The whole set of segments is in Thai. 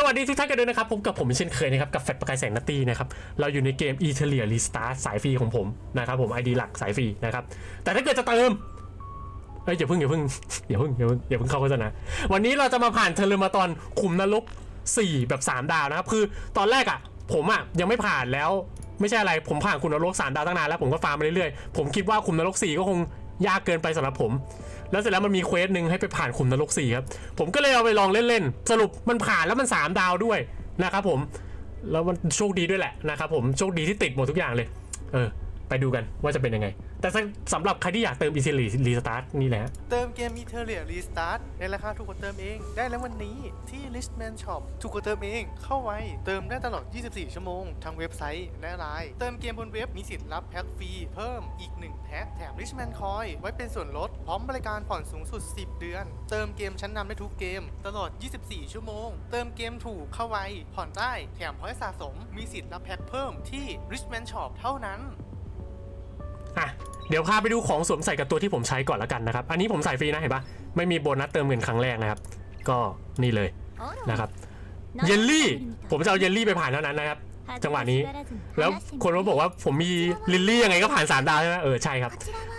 สวัสดีทุกท่านกันด้วยนะครับพบกับผมเช่นเคยนะครับกับแฟดประกายแสงนัตตี้นะครับเราอยู่ในเกม e t e r i a Restart สายฟรีของผมนะครับผม ID หลักสายฟรีนะครับแต่ถ้าเกิดจะเติมเอ้ยอย่าเพิ่งอย่าเพิ่งอย่าเพิ่งอย่าเพิ่งอย่าเพิ่งเข้าโฆษณาวันนี้เราจะมาผ่านเทเลมาตอนขุมนรก4 แบบ 3 ดาวนะครับคือตอนแรกอะผมอะยังไม่ผ่านแล้วไม่ใช่อะไรผมผ่านขุมนรก3ดาวตั้งนานแล้วผมก็ฟาร์มมาเรื่อยๆผมคิดว่าขุมนรก4ก็คงยากเกินไปสำหรับผม แล้วเสร็จแล้วมันมีเควสหนึ่งให้ไปผ่านขุมนรกสี่ครับ ผมก็เลยเอาไปลองเล่นๆ สรุปมันผ่านแล้วมัน 3 ดาวด้วยนะครับผม แล้วมันโชคดีด้วยแหละนะครับผม โชคดีที่ติดหมดทุกอย่างเลย เออ ไปดูกันว่าจะเป็นยังไง แต่สำหรับใครที่อยากเติมอีซิลีรีสตาร์ทนี่แหละ เติมเกม e t e r i a Restart ในราคาถูกกว่าเติมเอง ได้แล้ววันนี้ที่ Richman Shop ถูกกว่าเติมเอง เข้าไว้ เติมได้ตลอด 24 ชั่วโมง ทั้งเว็บไซต์และไลน์เติมเกมบนเว็บมีสิทธิ์รับแพ็คฟรีเพิ่มอีก 1 แพ็คแถม Richman Coin ไว้เป็นส่วนลด พร้อมบริการผ่อนสูงสุด 10 เดือน เติมเกมชั้นนำได้ทุกเกม ตลอด 24 ชั่วโมง เติมเกมถูกเข้าไว้ผ่อนได้แถมพอยต์สะสม มีสิทธิ์รับแพ็คเพิ่มที่ Richman Shop เท่านั้น เดี๋ยวพาไปดูของสวมใส่กับตัวที่ผมใช้ก่อนละกันนะครับ อันนี้ผมใส่ฟรีนะเห็นปะไม่มีโบนัสเติมเงินครั้งแรกนะครับ ก็นี่เลยนะครับเยลลี่ ผมจะเอาเยลลี่ไปผ่านเท่านั้นนะครับ จังหวะนี้ แล้วคนก็บอกว่าผมมีลิลลี่ยังไงก็ผ่านสามดาวใช่ไหมเออใช่ครับ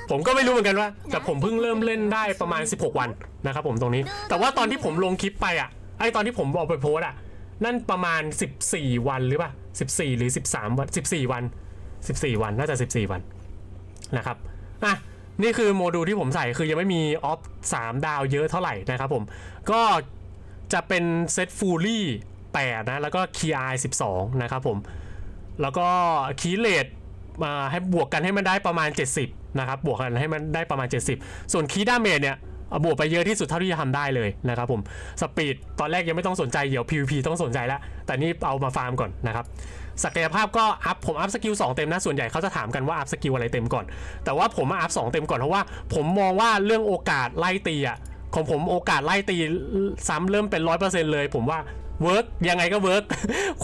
ผมก็ไม่รู้เหมือนกันว่า แต่ผมเพิ่งเริ่มเล่นได้ประมาณ 16 วันนะครับ ผมตรงนี้ แต่ว่าตอนที่ผมลงคลิปไปอะ ไอตอนที่ผมเอาไปโพสอะ นั่นประมาณ 14 วันหรือเปล่า14 หรือ 13 วัน 14 วัน 14 วัน น่าจะ 14 วัน นะครับอะนี่คือโมดูลที่ผมใส่คือยังไม่มีออฟ3ดาวเยอะเท่าไหร่นะครับผมก็จะเป็นเซตฟูลี่8นะแล้วก็คีไอ12นะครับผมแล้วก็คีเลตมาให้บวกกันให้มันได้ประมาณ 70นะครับบวกกันให้มันได้ประมาณ 70 ส่วนคีดาเมจเนี่ยเอาบวกไปเยอะที่สุดเท่าที่จะทำได้เลยนะครับผมสปีดตอนแรกยังไม่ต้องสนใจเดี๋ยว PVP ต้องสนใจแล้วแต่นี่เอามาฟาร์มก่อนนะครับ ศักยภาพก็อัพผมอัพสกิล2เต็มนะส่วนใหญ่เขาจะถามกันว่าอัพสกิลอะไรเต็มก่อน แต่ว่าผมมาอัพ2เต็มก่อนเพราะว่าผมมองว่าเรื่องโอกาสไล่ตีอะของผมโอกาสไล่ตีซ้ำเริ่มเป็นร้อยเปอร์เซ็นต์เลย ผมว่าเวิร์กยังไงก็เวิร์ก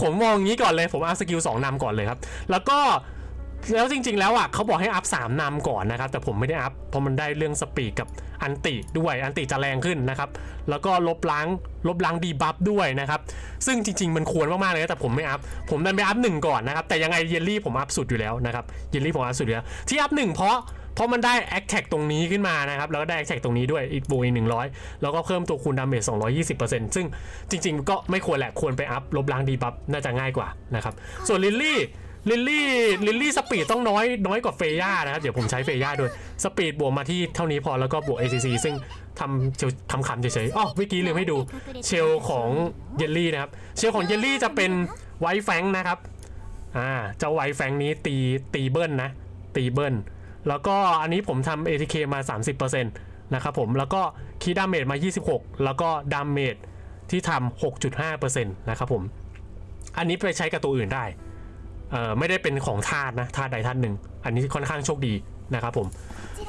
ผมมองอย่างนี้ก่อนเลยผมอัพสกิล2นำก่อนเลยครับ แล้วก็ แล้วจริงๆแล้วอะเขาบอกให้อัพ3นำก่อนนะครับ แต่ผมไม่ได้อัพเพราะมันได้เรื่องสปีดกับอันติด้วยอันติจะแรงขึ้นนะครับ แล้วก็ลบล้างลบล้างดีบัฟด้วยนะครับ ซึ่งจริงๆมันควรมากๆเลยแต่ผมไม่อัพผมดันไปอัพหนึ่งก่อนนะครับ แต่ยังไงเยลลี่ผมอัพสุดอยู่แล้วนะครับเยลลี่ผมอัพสุดอยู่แล้วที่อัพหนึ่งเพราะเพราะมันได้แอคแท็กตรงนี้ขึ้นมานะครับ แล้วก็ได้แอคแท็กตรงนี้ด้วยอีกบูอีกหนึ่งร้อยแล้วก็เพิ่มตัวคูณดาเมจ220%ซึ่งจริง ๆ ก็ไม่ควรแหละควรไปอัพลบล้างดีบัฟน่าจะง่ายกว่านะครับส่วนลิลลี่ ลิลลี่ลิลลี่สปีดต้องน้อยน้อยกว่าเฟย่านะครับ เดี๋ยวผมใช้เฟย่าด้วย สปีดบวกมาที่เท่านี้พอแล้วก็บวก ACC ซึ่งทำเชลทำคำเฉยๆอ๋อเมื่อกี้ลืมให้ดูเชลของเยลลี่นะครับ เชลของเยลลี่จะเป็นไวแฟงนะครับอ่าเจ้าไวแฟงนี้ตีตีเบิ้ลนะ ตีเบิ้ลแล้วก็อันนี้ผมทำ ATK มา 30%นะครับผมแล้วก็คีดามเมจมา 26 แล้วก็ดามเมจที่ทำ6.5%นะครับผม อันนี้ไปใช้กับตัวอื่นได้ เอ่อไม่ได้เป็นของทาสนะทาสใดทาสหนึ่ง อันนี้ค่อนข้างโชคดีนะครับผม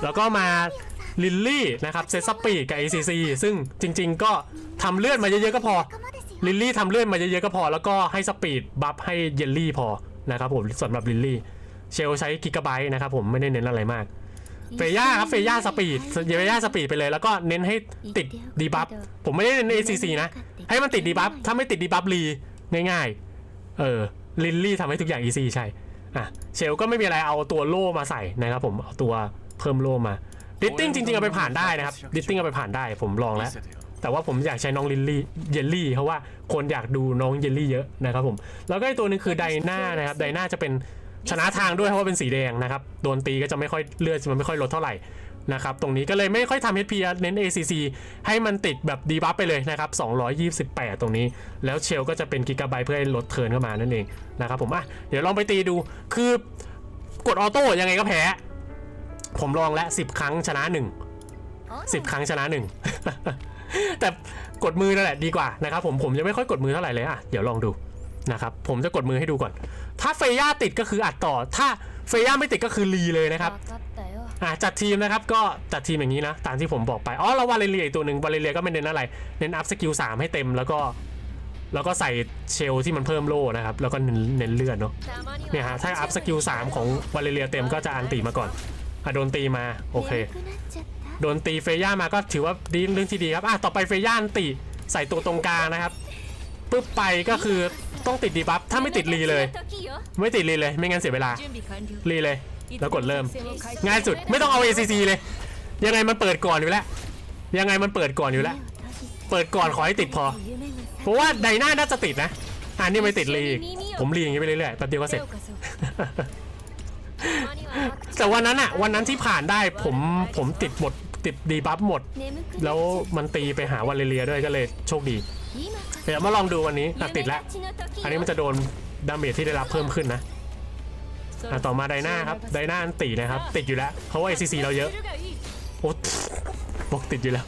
แล้วก็มาลิลลี่นะครับเซซัปปีกับ ACC ซึ่งจริง ๆ ก็ทำเลือดมาเยอะๆก็พอลิลลี่ทำเลือดมาเยอะๆก็พอ แล้วก็ให้สปีดบัฟให้เยลลี่พอนะครับผมสำหรับลิลลี่เชลใช้กิกะไบต์นะครับผมไม่ได้เน้นอะไรมากเฟย่าครับเฟย่าสปีดเฟย่าสปีดไปเลยแล้วก็เน้นให้ติดดีบัฟผมไม่ได้เน้น ACC นะ ให้มันติดดีบัฟถ้าไม่ติดดีบัฟรีง่ายๆ เออ ลิลลี่ทำให้ทุกอย่างอีซี่ใช่อะเชลก็ไม่มีอะไรเอาตัวโล่มาใส่นะครับผมเอาตัวเพิ่มโล่มาดิตติ้งจริงๆเอาไปผ่านได้นะครับดิตติ้งเอาไปผ่านได้ผมลองแล้วแต่ว่าผมอยากใช้น้องลิลลี่เยลลี่เพราะว่าคนอยากดูน้องเยลลี่เยอะนะครับผมแล้วก็อีกตัวหนึงคือไดนานะครับไดนาจะเป็นชนะทางด้วยเพราะว่าเป็นสีแดงนะครับโดนตีก็จะไม่ค่อยเลือดมันไม่ค่อยลดเท่าไหร่ นะครับ ตรงนี้ก็เลยไม่ค่อยทำ HP เน้น ACC ให้มันติดแบบดีบัฟไปเลยนะครับ 228 ตรงนี้ แล้วเชลก็จะเป็นกิกะไบต์เพื่อให้ลดเทินเข้ามานั่นเองนะครับผมอะเดี๋ยวลองไปตีดูคือกดออโต้ยังไงก็แพ้ ผมลองและว10 ครั้งชนะ 1 10 ครั้งชนะ 1 แต่กดมือนั่นแหละดีกว่านะครับผมผมจะไม่ค่อยกดมือเท่าไหร่เลยอะเดี๋ยวลองดูนะครับผมจะกดมือให้ดูก่อน ถ้าเฟย่าติดก็คืออัดต่อ ถ้าเฟย่าไม่ติดก็คือรีเลยนะครับ อ่าจัดทีมนะครับก็จัดทีมอย่างนี้นะ ตามที่ผมบอกไป อ๋อ แล้ววาเลเรียอตัวหนึ่งวาเลเรียก็ไม่เน้นอะไร เน้นอัพสกิลสามให้เต็มแล้วก็ แล้วก็ใส่เชลที่มันเพิ่มโล่นะครับ แล้วก็เน้นเลื่อนเนาะเนี่ยฮะถ้าอัพสกิลสามของวาเลเรียเต็มก็จะอันตีมาก่อนอะโดนตีมาโอเค โดนตีเฟย่ามาก็ถือว่าดีเรื่องที่ดีครับอะต่อไปเฟย่านตีใส่ตัวตรงกลางนะครับปึ๊บไปก็คือต้องติดดีบัฟถ้าไม่ติดรีเลย ไม่ติดรีเลย ไม่งั้นเสียเวลารีเลย แล้วกดเริ่ม ง่ายสุดไม่ต้องเอา ACC เลย ยังไงมันเปิดก่อนอยู่แล้ว ยังไงมันเปิดก่อนอยู่แล้ว เปิดก่อนขอให้ติดพอ เพราะว่าไดน่าน่าจะติดนะอ่านี่ไม่ติดเลยผมรีอย่างนี้ไปเรื่อยๆแป๊บเดียวก็เสร็จ แต่วันนั้นอะวันนั้นที่ผ่านได้ผมผมติดหมดติดดีบัฟหมด แล้วมันตีไปหาวัาเลเรียด้วยก็เลยโชคดี เดี๋ยวมาลองดูวันนี้ติดแล้ว อันนี้มันจะโดนดาเมจที่ได้รับเพิ่มขึ้นนะ อะต่อมาไดนาครับไดนาอันตีนะครับ ติดอยู่แล้วเพราะว่าไอซีซีเราเยอะโอ้บอกติดอยู่แล้ว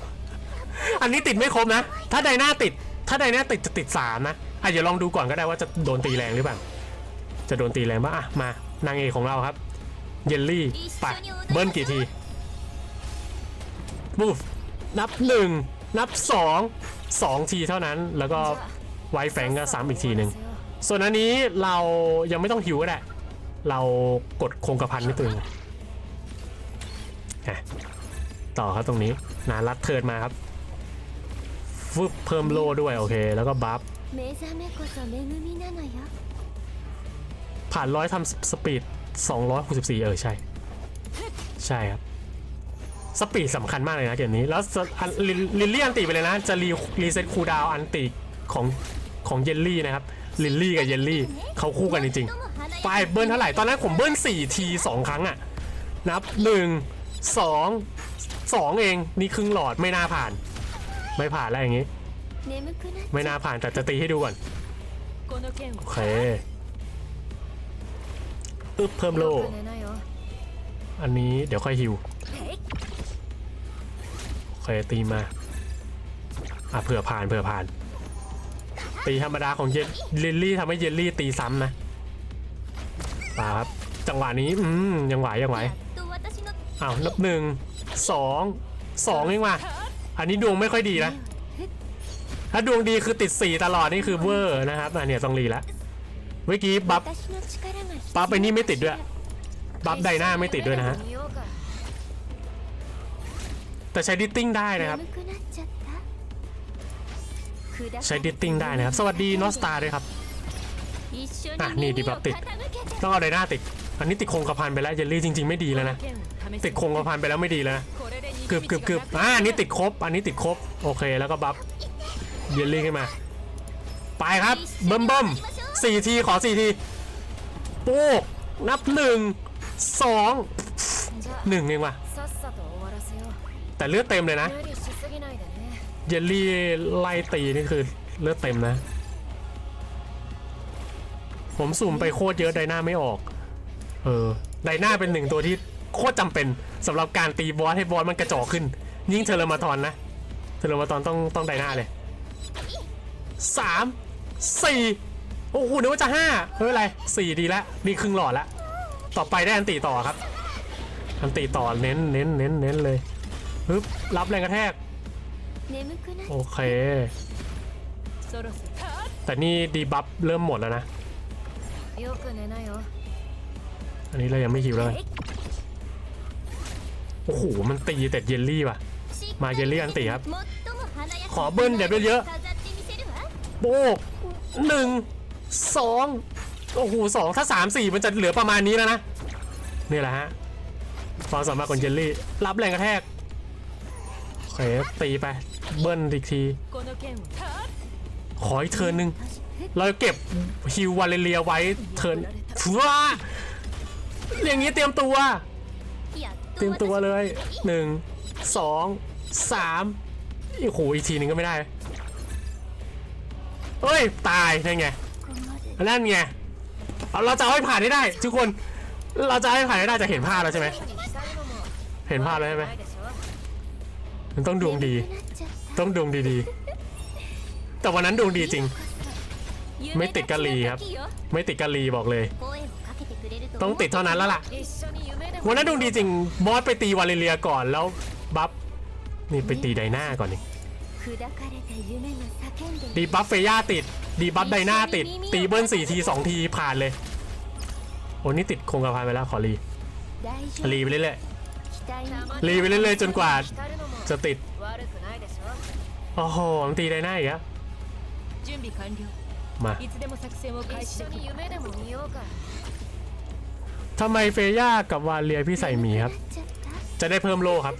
อันนี้ติดไม่ครบนะ ถ้าไดนาติด ถ้าไดนาติดจะติดสามนะอะเดี๋ยวลองดูก่อนก็ได้ว่าจะโดนตีแรงหรือเปล่าจะโดนตีแรงป่ะอะมานางเอกของเราครับ เยลลี่ไปเบิ้ลกี่ทีบูฟนับหนึ่งนับสองสองทีเท่านั้นแล้วก็ไวแฝงก็สามอีกทีหนึ่งส่วนอันนี้เรายังไม่ต้องหิวก็ได้ เรากดโครงกระพันไม่ตึงต่อครับตรงนี้นารัดเทิดมาครับฟึบเพิ่มโลด้วยโอเค แล้วก็บัฟผ่านร้อยทำสปีด 264 เออ ใช่ ใช่ครับ สปีดสำคัญมากเลยนะเกมนี้ แล้วลิลลี่อันตีไปเลยนะ จะรีรีเซ็ตคูดาวอันตีของของเยลลี่นะครับ ลิลลี่กับเยลลี่เขาคู่กันจริงๆ ไปเบิ้ลเท่าไหร่ ตอนนั้นผมเบิ้ล4ทีสองครั้งอะนับ 1 2 2 เอง นี่ครึ่งหลอดไม่น่าผ่าน ไม่ผ่านอะไรอย่างงี้ ไม่น่าผ่านแต่จะตีให้ดูก่อน โอเคอึ๊บเพิ่มโล อันนี้เดี๋ยวค่อยฮิว โอเคตีมา อะเผื่อผ่านเผื่อผ่าน ตีธรรมดาของเยลลี่ทำให้เยลลี่ตีซ้ำนะ ครับ จังหวะนี้อืมยังไหวยังไหวอ้าวนับหนึ่งสองสองเองว่ะอันนี้ดวงไม่ค่อยดีนะถ้าดวงดีคือติดสี่ตลอดนี่คือเวอร์นะครับอะเนี่ยต้องรีแล้วเมื่อกี้บัฟบัฟไปนี่ไม่ติดด้วยบัฟไดหน้าไม่ติดด้วยนะฮะแต่ใช้ดิตติ้งได้นะครับใช้ดิตติ้งได้นะครับ สวัสดีนอสตาด้วยครับ อะนี่ดีบับติดต้องเอาไดนาติดอันนี้ติดโครงกระพันไปแล้วเยลลี่จริง ๆไม่ดีแล้วนะติดโครงกระพันไปแล้วไม่ดีแล้วเกือบเกือบเกือบอ่านี้ติดครบ อันนี้ติดครบโอเคแล้วก็บับเยลลี่ขึ้นมา ไปครับเบิ่มเบิ่มสี่ทีขอสี่ทีปุ๊กนับหนึ่งสองหนึ่งเองว่ะแต่เลือดเต็มเลยนะเยลลี่ไล่ตีนี่คือเลือดเต็มนะ ผมสุ่มไปโคตรเยอะไดหน้าไม่ออก เออไดหน้าเป็นหนึ่งตัวที่โคตรจำเป็นสำหรับการตีบอสให้บอสมันกระจอกขึ้น ยิ่งเทเลมาทอนนะ เทเลมาทอนต้องต้องไดหน้าเลยสามสี่โอ้โหนึกว่าจะห้าเฮ้ยอะไรสี่ดีละนี่ครึ่งหลอดละต่อไปได้อันตีต่อครับ อันตีต่อเน้นเน้นเน้นเน้นเลยฮึบรับแรงกระแทกโอเค แต่นี่ดีบัฟเริ่มหมดแล้วนะ よく寝なよ อันนี้เรายังไม่หิวเลย โอ้โห มันตีแต่เยลลี่ว่ะ มาเยลลี่อันติครับ 最も華やか ขอเบิ้ลเดี๋ยวเยอะ 飾ってみせるわ โบกหนึ่งสองโอ้โหสองถ้าสามสี่มันจะเหลือประมาณนี้แล้วนะ นี่แหละฮะความสามารถของเยลลี่ รับแรงกระแทกโอเคตีไป เบิ้ลอีกที この剣を ขออีกเทิร์นหนึ่ง เราเก็บฮิววาเลเลียไว้เทิร์นว้าอย่างนี้เตรียมตัว เตรียมตัวเลยหนึ่งสองสามโอ้โหอีกทีหนึ่งก็ไม่ได้เฮ้ย ตายนั่นไงนั่นไงเราจะให้ผ่านได้ได้ ทุกคนเราจะให้ผ่านได้จะเห็นภาพแล้วใช่ไหมเห็นภาพแล้วใช่ไหมมันต้องดวงดี ต้องดวงดีๆ แต่วันนั้นดวงดีจริง ไม่ติดกะลีครับ ไม่ติดกะลีบอกเลย ต้องติดเท่านั้นแล้วล่ะ วันนั้นดวงดีจริงบอสไปตีวาเลเรียก่อนแล้วบัฟนี่ไปตีไดนาก่อนนี่ดีบัฟเฟย่าติด ดีบัฟไดนาติด ตีเบิ้ลสี่ทีสองทีผ่านเลยโอ้นี่ติดคงกระพันไปแล้วขอรีรีไปเรื่อยๆรีไปเรื่อยๆจนกว่าจะติดโอ้โหตีไดนาอีกครั มาทำไมเฟย่ากับวาเลียพี่ใส่หมีครับ จะได้เพิ่มโลครับ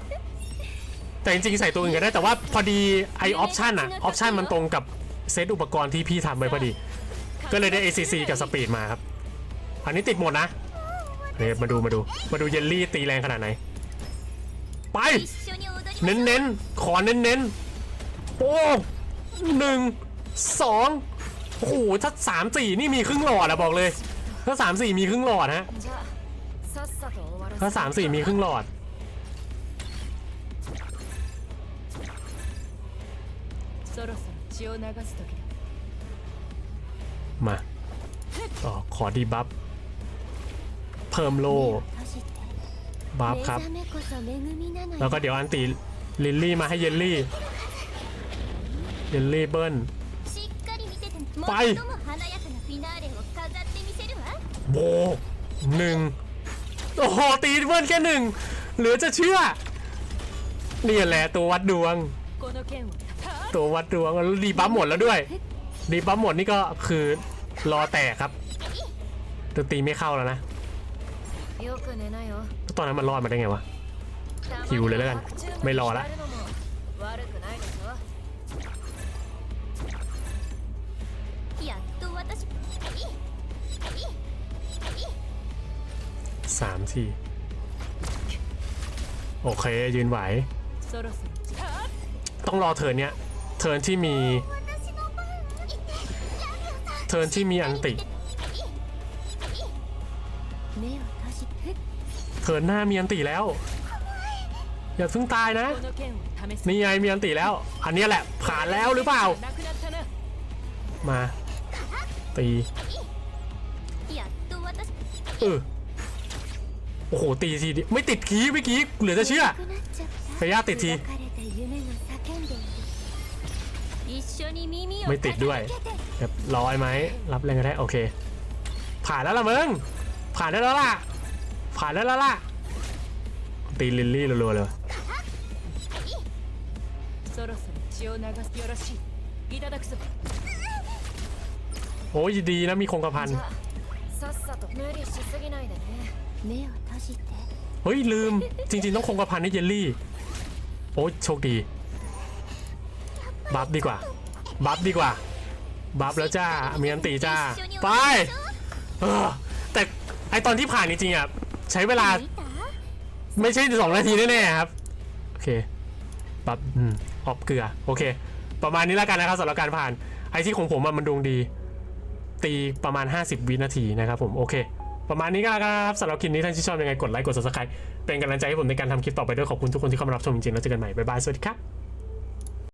แต่จริงๆใส่ตัวอื่นก็ได้แต่ว่าพอดีไอออปชันอะออปชันมันตรงกับเซตอุปกรณ์ที่พี่ทำไว้พอดี ก็เลยได้ ACC กับสปีดมาครับ อันนี้ติดหมดนะเดี๋ยวมาดูมาดูมาดูเยลลี่ตีแรงขนาดไหน ไป เน้นๆ ขอเน้นๆ โป้งหนึ่งสอง โอ้โหถ้าสามสี่นี่มีครึ่งหลอดอะบอกเลย ถ้าสามสี่มีครึ่งหลอดฮะถ้าสามสี่มีครึ่งหลอด มาอขอดีบัฟเพิ่มโลบัฟครับ แล้วก็เดี๋ยวอันตีลิลลี่มาให้เยลลี่ เยลลี่เบิ้ล ไป โบหนึ่งโอ้โหตีเพื่อนแค่หนึ่งเหลือจะเชื่อนี่แหละตัววัดดวง ตัววัดดวงดีบัมหมดแล้วด้วยดีบัมหมดนี่ก็คือรอแตกครับตัวตีไม่เข้าแล้วนะตอนนั้นมันรอดมาได้ไงวะฮิวเลยแล้วกัน ไม่รอละ สามทีโอเค ยืนไหว ต้องรอเทินเนี้ย เทินที่มี เทินที่มีอันติ เทินหน้ามีอันติแล้ว อย่าเพิ่งตายนะ นี่ไงมีอันติแล้ว อันนี้แหละ ผ่านแล้วหรือเปล่า มาีเออโอ้โหตีทีดิไม่ติดคีไม่กี้เหลือจะเชื่อพยาติดทีไม่ติดด้วยเรีบร้อยไหมรับแรงกระแทกโอเค ผ่านแล้วล่ะมึงผ่านได้แล้วล่ะ ผ่านได้แล้วล่ะ ตีลิลลี่รัวๆเลย โอ้ยดีนะมีคงกระพันเฮ้ยลืมจริง ๆ ต้องคงกระพันให้เยลลี่ โอ้ยโชคดี บัฟดีกว่า บัฟดีกว่า บัฟแล้วจ้ามีอันตีจ้า ไปแต่ไอตอนที่ผ่านจริงๆอะใช้เวลา ไม่ใช่สองนาทีแน่ๆครับ โอเคบัฟออกเกลือ โอเค ประมาณนี้แล้วกันนะครับสำหรับการผ่านไอที่ของผมมันดวงดี ตีประมาณ 50 วินาทีนะครับผมโอเค ประมาณนี้ก็แล้วกันครับสำหรับคลิปนี้ท่านที่ชอบยังไงกดไลค์กด subscribe เป็นกำลังใจให้ผมในการทำคลิปต่อไปด้วยขอบคุณทุกคนที่เข้ามารับชมจริงๆแล้วเจอกันใหม่บ๊ายบายสวัสดีครับ